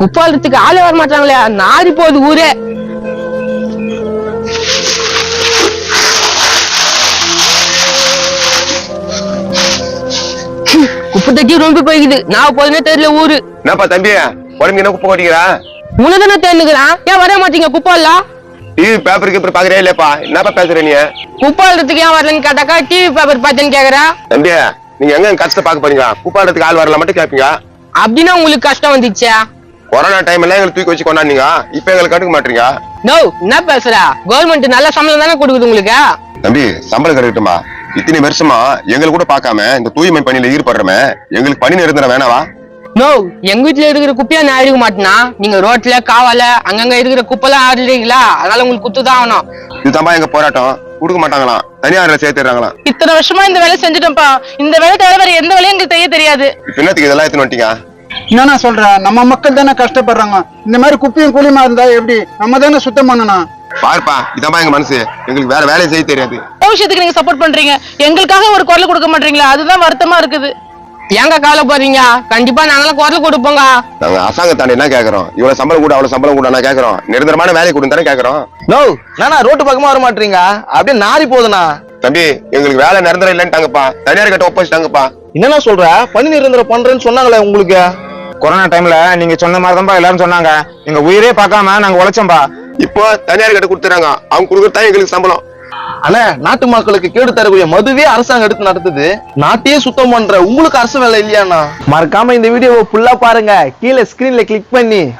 குப்பாளத்துக்கு ஆளே வர மாட்டாங்களே நாரி போகுது ஊரே. குப்பை தட்டி ரொம்ப போய்க்குது. நான் போதுனே தெரியல ஊரு. என்னப்பா தம்பி உடம்பு என்ன குப்பை கொட்டிக்கிறா? உனதானே தெரிஞ்சுக்கிறான் ஏன் வர மாட்டீங்க குப்பாலா டிவி பேப்பர் கீப்பர் பாக்குறியா இல்லையாப்பா? என்னப்பா பேசுற நீ? குப்பாளத்துக்கு ஏன் வரலன்னு கேட்டாக்கா டிவி பேப்பர் பார்த்தேன்னு கேக்குறா. தம்பி நீங்க எங்க கஷ்டத்தை பார்க்க போறீங்க? குப்பாடுறதுக்கு ஆள் வரல மட்டும் கேப்பீங்க? அப்படின்னா உங்களுக்கு கஷ்டம் வந்துச்சா? கொரோனா டைம் எல்லாம் எங்களுக்கு தூக்கி வச்சு கொண்டாந்தீங்க இப்ப எங்களுக்கு கண்டுக்க மாட்டீங்க. நோ என்ன பேசுற? கவர்மெண்ட் நல்ல சம்பளம் தானே கொடுக்குது உங்களுக்கு? தம்பி சம்பளம் கிடைக்கட்டுமா? இத்தனை வருஷமா எங்களுக்கு கூட பார்க்காம இந்த தூய்மை பணியில ஈடுபடுறமே எங்களுக்கு பணி நிரந்தரம் வேணாவா? நோ எங்க வீட்டுல இருக்கிற குப்பையா நான் எடுக்க மாட்டேனா? நீங்க ரோட்ல காவால அங்கங்க இருக்கிற குப்பெல்லாம் ஆடுறீங்களா அதனால உங்களுக்கு குத்துதான் ஆகணும். இதுதான்பா எங்க போராட்டம். கொடுக்க மாட்டாங்களாம். தனியார்ல சேர்த்துறாங்களாம் இத்தனை வருஷமா இந்த வேலை செஞ்சுட்டோம்ப்பா. இந்த வேலை தவிர வேற எந்த வேலையும் எங்களுக்கு செய்ய தெரியாது. இப்ப என்னத்துக்கு இதெல்லாம் எடுத்துன்னு வந்துட்டீங்க? என்னண்ணா சொல்ற? நம்ம மக்கள் தானே கஷ்டப்படுறாங்க. இந்த மாதிரி குப்பையும் குழியுமா இருந்தா எப்படி? நம்ம தானே சுத்தம் பண்ணணும். பாருப்பா இதான்பா எங்க மனசு. எங்களுக்கு வேற வேலையை செய்ய தெரியாது. விஷயத்துக்கு நீங்க சப்போர்ட் பண்றீங்க. எங்களுக்காக ஒரு குரல் கொடுக்க மாட்டீங்களா? அதுதான் வருத்தமா இருக்குது. ஏங்க கவலைப்படுறீங்க கண்டிப்பா நாங்களாம் குரல் கொடுப்போங்க. நாங்க அரசாங்கத்தாண்டி என்ன கேக்குறோம்? இவ்வளவு சம்பளம் கூட அவ்வளவு சம்பளம் கூட நான் கேக்குறோம். நிரந்தரமான வேலை கொடுன்னு தானே கேக்குறோம். நோ நானா ரோட்டு பக்கமா வர மாட்டீங்க? அப்படியே நாரி போகுதுண்ணா தம்பி எங்களுக்கு வேலை நிரந்தரம் இல்லைன்ட்டாங்கப்பா தனியார் கிட்ட ஒப்படைச்சிட்டாங்கப்பா என்னண்ணா சொல்ற? பணி நிரந்தரம் பண்றேன்னு சொன்னாங்களே உங்களுக்கு. கொரோனா டைம்ல நீங்க சொன்ன மாதிரி தான்ப்பா எல்லாரும் சொன்னாங்க. எங்க உயிரே பார்க்காம நாங்க உழைச்சோம்பா. இப்போ தனியார் கிட்ட கொடுத்துறாங்க. அவங்க கொடுக்கறது எங்களுக்கு சம்பளம். அண்ணே நாட்டு மக்களுக்கு கேடு தரக்கூடிய மதுவே அரசாங்கம் எடுத்து நடத்துது. நாட்டையே சுத்தம் பண்ற உங்களுக்கு அரசு வேலை இல்லையாண்ணா? மறக்காம இந்த வீடியோவை ஃபுல்லா பாருங்க. கீழே ஸ்கிரீன்ல கிளிக் பண்ணி.